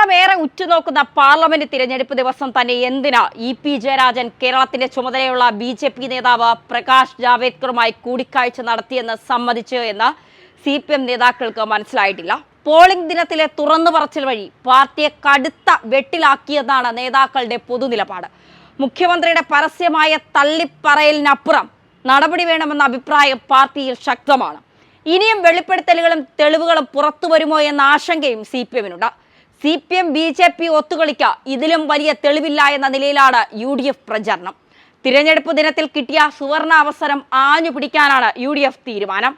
കേരളം ഏറെ ഉറ്റുനോക്കുന്ന പാർലമെന്റ് തിരഞ്ഞെടുപ്പ് ദിവസം തന്നെ എന്തിനാ ഇ പി ജയരാജൻ കേരളത്തിന്റെ ചുമതലയുള്ള ബി ജെ പി നേതാവ് പ്രകാശ് ജാവേദ്കറുമായി കൂടിക്കാഴ്ച നടത്തിയെന്ന് സമ്മതിച്ചു എന്ന് സി പി എം നേതാക്കൾക്ക് മനസ്സിലായിട്ടില്ല. പോളിംഗ് ദിനത്തിലെ തുറന്നു പറച്ചിൽ വഴി പാർട്ടിയെ കടുത്ത വെട്ടിലാക്കിയെന്നാണ് നേതാക്കളുടെ പൊതുനിലപാട്. മുഖ്യമന്ത്രിയുടെ പരസ്യമായ തള്ളിപ്പറയലിനപ്പുറം നടപടി വേണമെന്ന അഭിപ്രായം പാർട്ടിയിൽ ശക്തമാണ്. ഇനിയും വെളിപ്പെടുത്തലുകളും തെളിവുകളും പുറത്തു വരുമോ എന്ന ആശങ്കയും C P എമ്മിനുണ്ട്. C P M B J P ഒത്തുകളിക്ക. ഇതിലും വലിയ തെളിവില്ല എന്ന നിലയിലാണ് യു ഡി എഫ് പ്രചരണം. തിരഞ്ഞെടുപ്പ് ദിനത്തിൽ കിട്ടിയ സുവർണ അവസരം ആഞ്ഞു പിടിക്കാനാണ് യു ഡി എഫ് തീരുമാനം.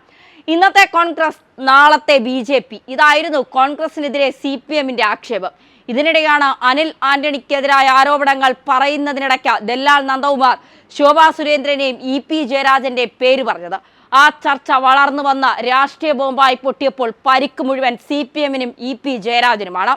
ഇന്നത്തെ കോൺഗ്രസ് നാളത്തെ ബി ജെ പി ഇതായിരുന്നു കോൺഗ്രസിനെതിരെ സി പി എമ്മിന്റെ ആക്ഷേപം. ഇതിനിടെയാണ് അനിൽ ആന്റണിക്കെതിരായ ആരോപണങ്ങൾ പറയുന്നതിനിടയ്ക്ക് ദല്ലാൽ നന്ദകുമാർ ശോഭാ സുരേന്ദ്രനെയും ഇ പി ജയരാജന്റെ പേര് പറഞ്ഞത്. ആ ചർച്ച വളർന്നു വന്ന രാഷ്ട്രീയ ബോംബായി പൊട്ടിയപ്പോൾ പരിക്ക് മുഴുവൻ സി പി എമ്മിനും ഇ പി ജയരാജനുമാണ്.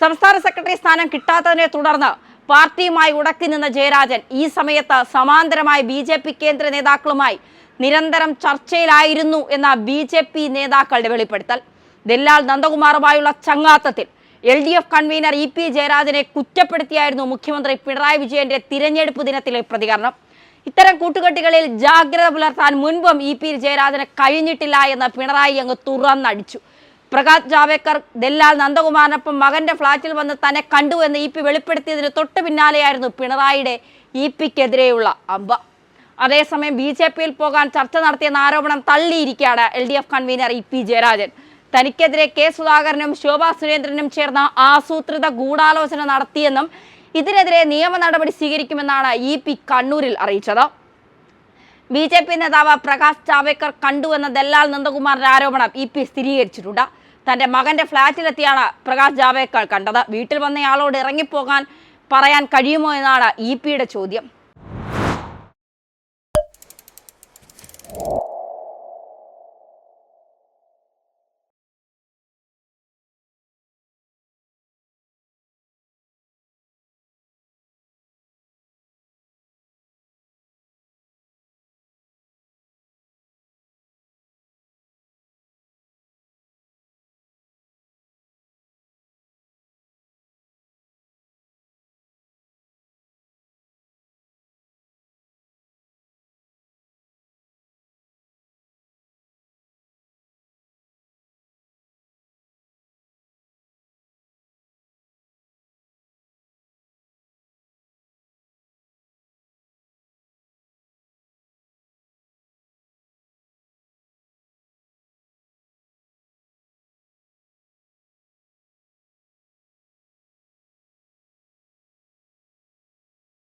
സംസ്ഥാന സെക്രട്ടറി സ്ഥാനം കിട്ടാത്തതിനെ തുടർന്ന് പാർട്ടിയുമായി ഉടക്കി നിന്ന ജയരാജൻ ഈ സമയത്ത് സമാന്തരമായി ബി ജെ പി കേന്ദ്ര നേതാക്കളുമായി നിരന്തരം ചർച്ചയിലായിരുന്നു എന്ന ബി ജെ പി നേതാക്കളുടെ വെളിപ്പെടുത്തൽ. ദല്ലാൽ നന്ദകുമാറുമായുള്ള ചങ്ങാത്തത്തിൽ L D F convener E P ജയരാജനെ കുറ്റപ്പെടുത്തിയായിരുന്നു മുഖ്യമന്ത്രി പിണറായി വിജയന്റെ തിരഞ്ഞെടുപ്പ് ദിനത്തിലെ പ്രതികരണം. ഇത്തരം കൂട്ടുകെട്ടുകളിൽ ജാഗ്രത പുലർത്താൻ മുൻപും ഇ പി ജയരാജന് കഴിഞ്ഞിട്ടില്ല എന്ന് പിണറായി അങ്ങ് തുറന്നടിച്ചു. പ്രകാശ് ജാവേക്കർ ദല്ലാൽ നന്ദകുമാറിനൊപ്പം മകന്റെ ഫ്ളാറ്റിൽ വന്ന് തന്നെ കണ്ടു എന്ന് ഇ പി വെളിപ്പെടുത്തിയതിന് തൊട്ടു പിന്നാലെയായിരുന്നു പിണറായിയുടെ ഇ പിക്കെതിരെയുള്ള അമ്പ. അതേസമയം ബി ജെ പിയിൽ പോകാൻ ചർച്ച നടത്തിയെന്ന ആരോപണം തള്ളിയിരിക്കുകയാണ് L D F convener E P Jayarajan. തനിക്കെതിരെ കെ സുധാകരനും ശോഭാ സുരേന്ദ്രനും ചേർന്ന ആസൂത്രിത ഗൂഢാലോചന നടത്തിയെന്നും ഇതിനെതിരെ നിയമ നടപടി സ്വീകരിക്കുമെന്നാണ് ഇ പി കണ്ണൂരിൽ അറിയിച്ചത്. ബി ജെ പി നേതാവ് പ്രകാശ് ജാവേക്കർ കണ്ടുവെന്ന ദല്ലാൽ നന്ദകുമാറിന്റെ ആരോപണം ഇ പി സ്ഥിരീകരിച്ചിട്ടുണ്ട്. തന്റെ മകന്റെ ഫ്ളാറ്റിലെത്തിയാണ് പ്രകാശ് ജാവേക്കർ കണ്ടത്. വീട്ടിൽ വന്നയാളോട് ഇറങ്ങിപ്പോകാൻ പറയാൻ കഴിയുമോ എന്നാണ് ഇ പിയുടെ ചോദ്യം.